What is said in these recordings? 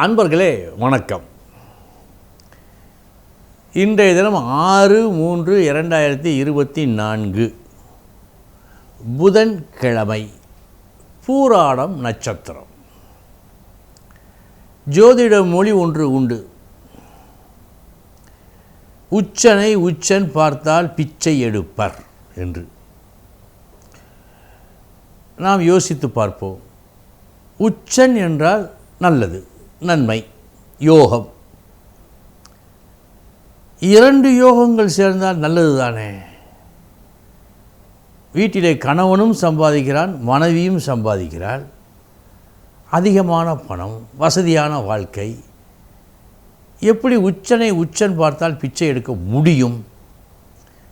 அன்பர்களே வணக்கம். இன்றைய தினம் ஆறு மூன்று இரண்டாயிரத்தி இருபத்தி நான்கு. புதன்கிழமை பூராடம் நட்சத்திரம். ஜோதிட மொழி ஒன்று உண்டு. உச்சனை உச்சன் பார்த்தால் பிச்சை எடுப்பர் என்று. நாம் யோசித்து பார்ப்போம். உச்சன் என்றால் நல்லது. நன்மை யோகம். இரண்டு யோகங்கள் சேர்ந்தால் நல்லது தானே? வீட்டிலே கணவனும் சம்பாதிக்கிறான் மனைவியும் சம்பாதிக்கிறாள். அதிகமான பணம் வசதியான வாழ்க்கை. எப்படி உச்சனை உச்சன் பார்த்தால் பிச்சை எடுக்க முடியும்?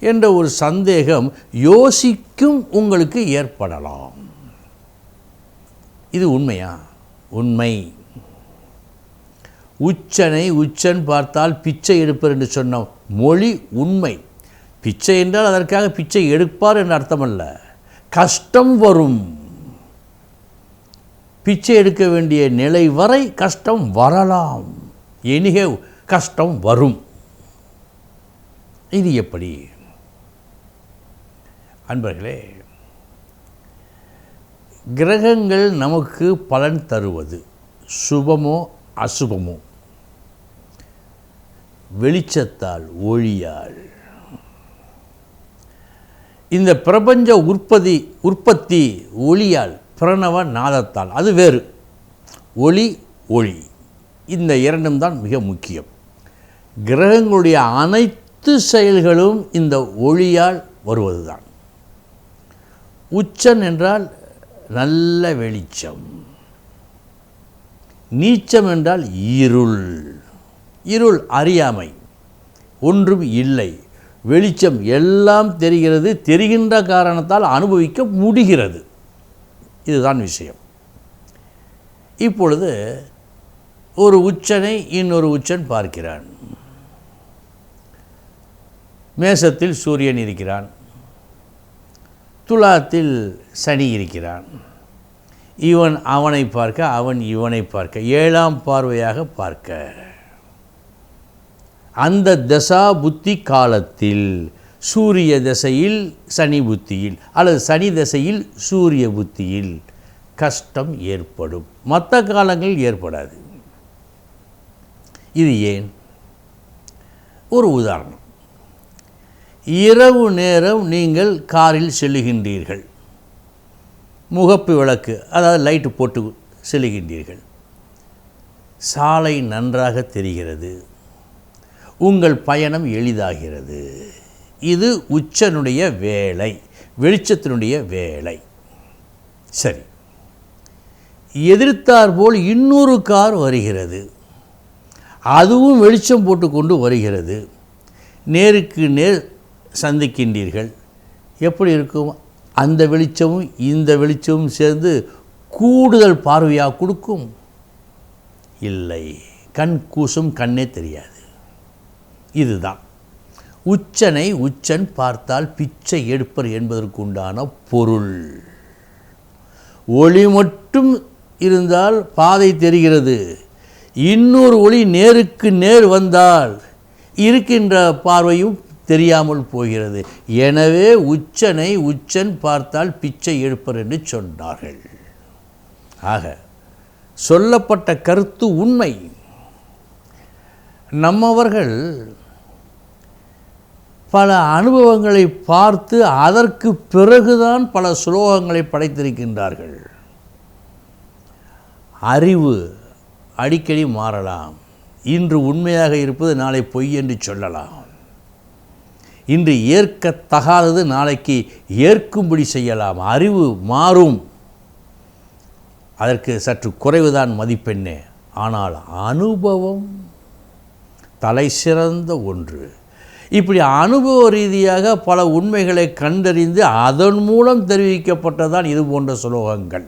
என்ற ஒரு சந்தேகம் யோசிக்கும் உங்களுக்கு ஏற்படலாம். இது உண்மையா? உண்மை. உச்சனை உச்சன் பார்த்தால் பிச்சை எடுப்பர் என்று சொன்ன மொழி உண்மை. பிச்சை என்றால் அதற்காக பிச்சை எடுப்பார் என்று அர்த்தமல்ல. கஷ்டம் வரும். பிச்சை எடுக்க வேண்டிய நிலை வரை கஷ்டம் வரலாம். எனிக கஷ்டம் வரும். இது எப்படி? அன்பர்களே கிரகங்கள் நமக்கு பலன் தருவது. சுபமோ அசுபமோ? வெளிச்சத்தால் ஒளியால் இந்த பிரபஞ்ச உற்பத்தி உற்பத்தி ஒளியால் பிரணவ நாதத்தால் அது வேறு. ஒளி ஒளி. இந்த இரண்டும் தான் மிக முக்கியம். கிரகங்களுடைய அனைத்து செயல்களும் இந்த ஒளியால் வருவதுதான். உச்சன் என்றால் நல்ல வெளிச்சம். நீச்சம் என்றால் இருள். இருள் அறியாமை. ஒன்றும் இல்லை. வெளிச்சம் எல்லாம் தெரிகிறது. தெரிகின்ற காரணத்தால் அனுபவிக்க முடிகிறது. இதுதான் விஷயம். இப்பொழுது ஒரு உச்சனை இன்னொரு உச்சன் பார்க்கிறான். மேசத்தில் சூரியன் இருக்கிறான். துலாத்தில் சனி இருக்கிறான். இவன் அவனை பார்க்க அவன் இவனை பார்க்க ஏழாம் பார்வையாக பார்க்க. அந்த தசா புத்தி காலத்தில் சூரிய தசையில் சனி புத்தியில் அல்லது சனி தசையில் சூரிய புத்தியில் கஷ்டம் ஏற்படும். மற்ற காலங்களில் ஏற்படாது. இது ஏன்? ஒரு உதாரணம். இரவு நேரம் நீங்கள் காரில் செல்லுகின்றீர்கள். முகப்பு விளக்கு அதாவது லைட்டு போட்டு செல்லுகின்றீர்கள். சாலை நன்றாக தெரிகிறது. உங்கள் பயணம் எளிதாகிறது. இது உச்சனுடைய வேலை வெளிச்சத்தினுடைய வேலை. சரி. எதிர்த்தார் போல் இன்னொரு கார் வருகிறது. அதுவும் வெளிச்சம் போட்டுக்கொண்டு வருகிறது. நேருக்கு நேர் சந்திக்கின்றீர்கள். எப்படி இருக்கும்? அந்த வெளிச்சமும் இந்த வெளிச்சமும் சேர்ந்து கூடுதல் பார்வையாக கொடுக்கும்? இல்லை. கண் கூசும் கண்ணே தெரியாது. இதுதான். உச்சனை உச்சன் பார்த்தால் பிச்சை எடுப்பர் என்பதற்குண்டான பொருள். ஒளி மட்டும் இருந்தால் பாதை தெரிகிறது. இன்னொரு ஒளி நேருக்கு நேர் வந்தால் இருக்கின்ற பார்வையும் தெரியாமல் போகிறது. எனவே உச்சனை உச்சன் பார்த்தால் பிச்சை எடுப்பர் என்று சொன்னார்கள். ஆக சொல்லப்பட்ட கருத்து உண்மை. நம்மவர்கள் பல அனுபவங்களை பார்த்து அதற்கு பிறகுதான் பல சுலோகங்களை படைத்திருக்கின்றார்கள். அறிவு அடிக்கடி மாறலாம். இன்று உண்மையாக இருப்பது நாளை பொய் என்று சொல்லலாம். இன்று ஏற்கத்தகாதது நாளைக்கு ஏற்கும்படி செய்யலாம். அறிவு மாறும். அதற்கு சற்று குறைவுதான் மதிப்பெண்ணே. ஆனால் அனுபவம் தலை சிறந்த ஒன்று. இப்படி அனுபவ ரீதியாக பல உண்மைகளை கண்டறிந்து அதன் மூலம் தெரிவிக்கப்பட்டதான் இது போன்ற சுலோகங்கள்.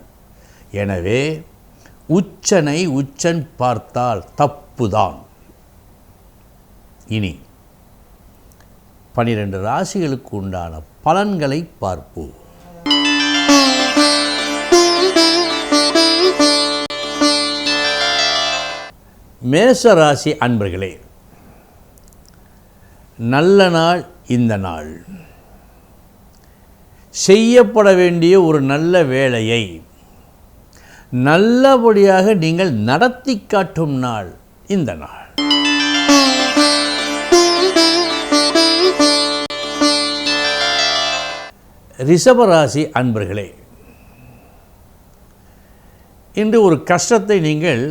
எனவே உச்சனை உச்சன் பார்த்தால் தப்புதான். இனி பனிரெண்டு ராசிகளுக்கு உண்டான பலன்களை பார்ப்போம். மேச ராசி அன்பர்களே நல்ல நாள் இந்த நாள். செய்யப்பட வேண்டிய ஒரு நல்ல வேலையை நல்லபடியாக நீங்கள் நடத்தி காட்டும் நாள் இந்த நாள். ரிஷபராசி அன்பர்களே இன்று ஒரு கஷ்டத்தை நீங்கள்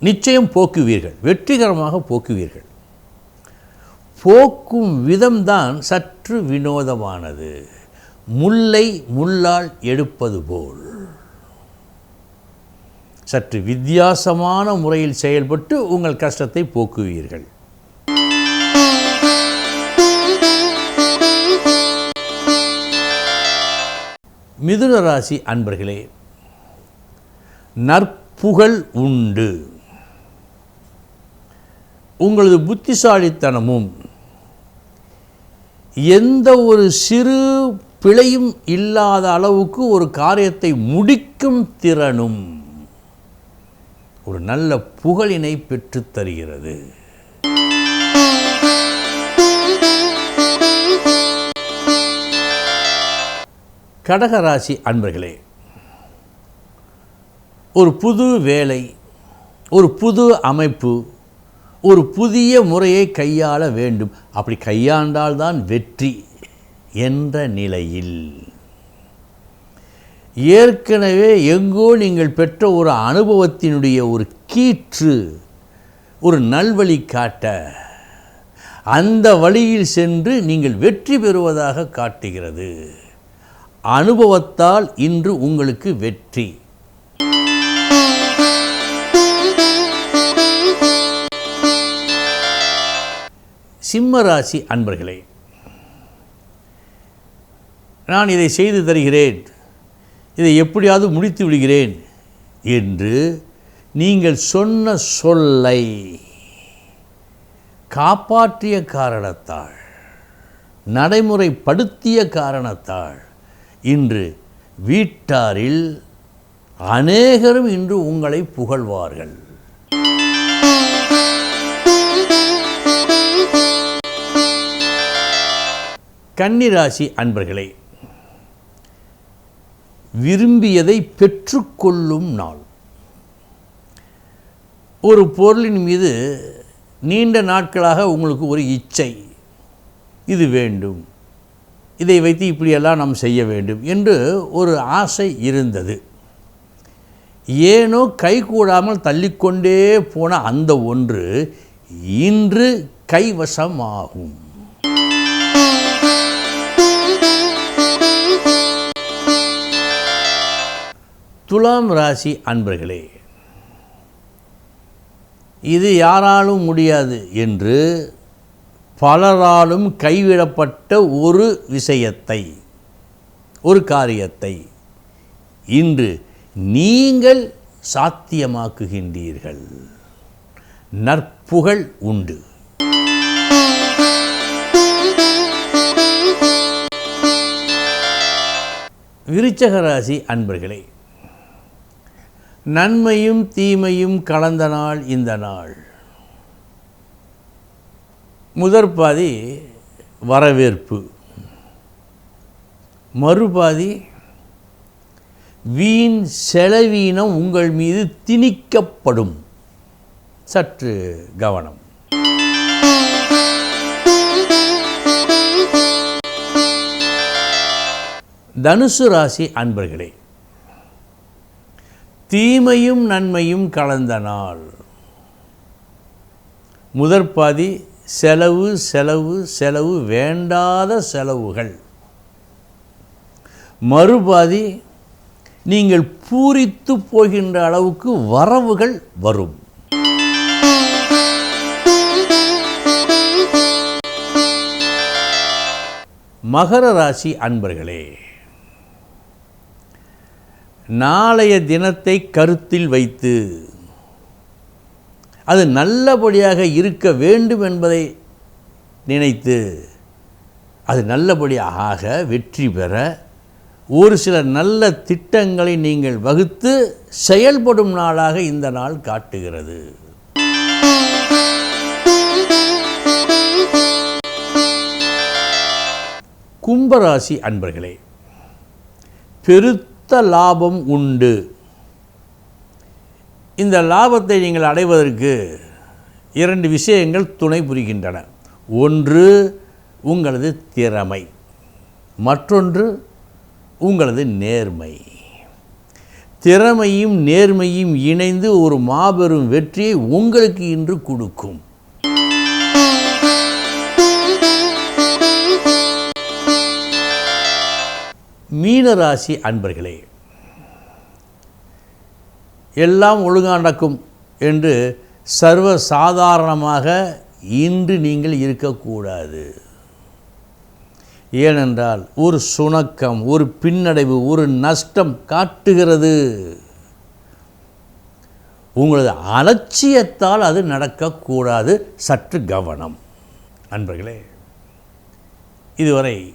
நிச்சயம் போக்குவீர்கள் வெற்றிகரமாக போக்குவீர்கள். போக்கும் விதம்தான் சற்று வினோதமானது. முல்லை முள்ளால் எடுப்பது போல். சற்று வித்தியாசமான முறையில் செயல்பட்டு உங்கள் கஷ்டத்தை போக்குவீர்கள். மிதுன ராசி அன்பர்களே நற்புகழ் உண்டு. உங்களது புத்திசாலித்தனமும் எந்த ஒரு சிறு பிழையும் இல்லாத அளவுக்கு ஒரு காரியத்தை முடிக்கும் திறனும் ஒரு நல்ல புகழினை பெற்றுத் தருகிறது. கடகராசி அன்பர்களே ஒரு புது வேலை ஒரு புது அமைப்பு ஒரு புதிய முறையை கையாள வேண்டும். அப்படி கையாண்டால்தான் வெற்றி என்ற நிலையில். ஏற்கனவே எங்கோ நீங்கள் பெற்ற ஒரு அனுபவத்தினுடைய ஒரு கீற்று ஒரு நல்வழி காட்ட அந்த வழியில் சென்று நீங்கள் வெற்றி பெறுவதாக காட்டுகிறது. அனுபவத்தால் இன்று உங்களுக்கு வெற்றி. சிம்மராசி அன்பர்களே நான் இதை செய்து தருகிறேன் இதை எப்படியாவது முடித்து விடுகிறேன் என்று நீங்கள் சொன்ன சொல்லை காப்பாற்றிய காரணத்தால் நடைமுறைப்படுத்திய காரணத்தால் இன்று வீட்டாரில் அநேகரும் இன்று உங்களை புகழ்வார்கள். கன்னிராசி அன்பர்களே விரும்பியதை பெற்றுக்கொள்ளும் நாள். ஒரு பொருளின் மீது நீண்ட நாட்களாக உங்களுக்கு ஒரு இச்சை. இது வேண்டும். இதை வைத்து இப்படியெல்லாம் நாம் செய்ய வேண்டும் என்று ஒரு ஆசை இருந்தது. ஏனோ கைகூடாமல் தள்ளிக்கொண்டே போன அந்த ஒன்று இன்று கைவசமாகும். துலாம் ராசி அன்பர்களே இது யாராலும் முடியாது என்று பலராலும் கைவிடப்பட்ட ஒரு விஷயத்தை ஒரு காரியத்தை இன்று நீங்கள் சாத்தியமாக்குகின்றீர்கள். நற்புகழ் உண்டு. விருச்சக ராசி அன்பர்களே நன்மையும் தீமையும் கலந்த நாள் இந்த நாள். முதற் பாதி வரவேற்பு. மறுபாதி வீண் செலவீனம் உங்கள் மீது திணிக்கப்படும். சற்று கவனம். தனுசு ராசி அன்பர்களே தீமையும் நன்மையும் கலந்த நாள். முதற்பாதி செலவு செலவு செலவு வேண்டாத செலவுகள். மறுபாதி நீங்கள் பூரித்து போகின்ற அளவுக்கு வரவுகள் வரும். மகர ராசி அன்பர்களே நாளைய தினத்தை கருத்தில் வைத்து அது நல்லபடியாக இருக்க வேண்டும் என்பதை நினைத்து அது நல்லபடியாக ஆக வெற்றி பெற ஒரு சில நல்ல திட்டங்களை நீங்கள் வகுத்து செயல்படும் நாளாக இந்த நாள் காட்டுகிறது. கும்பராசி அன்பர்களே பெருத்த மொத்த லாபம் உண்டு. இந்த லாபத்தை நீங்கள் அடைவதற்கு இரண்டு விஷயங்கள் துணை புரிகின்றன. ஒன்று உங்களது திறமை. மற்றொன்று உங்களது நேர்மை. திறமையும் நேர்மையும் இணைந்து ஒரு மாபெரும் வெற்றியை உங்களுக்கு இன்று கொடுக்கும். மீனராசி அன்பர்களே எல்லாம் ஒழுங்காக நடக்கும் என்று சர்வ சாதாரணமாக இன்று நீங்கள் இருக்கக்கூடாது. ஏனென்றால் ஒரு சுணக்கம் ஒரு பின்னடைவு ஒரு நஷ்டம் காட்டுகிறது. உங்களது அலட்சியத்தால் அது நடக்கக்கூடாது. சற்று கவனம். அன்பர்களே இதுவரை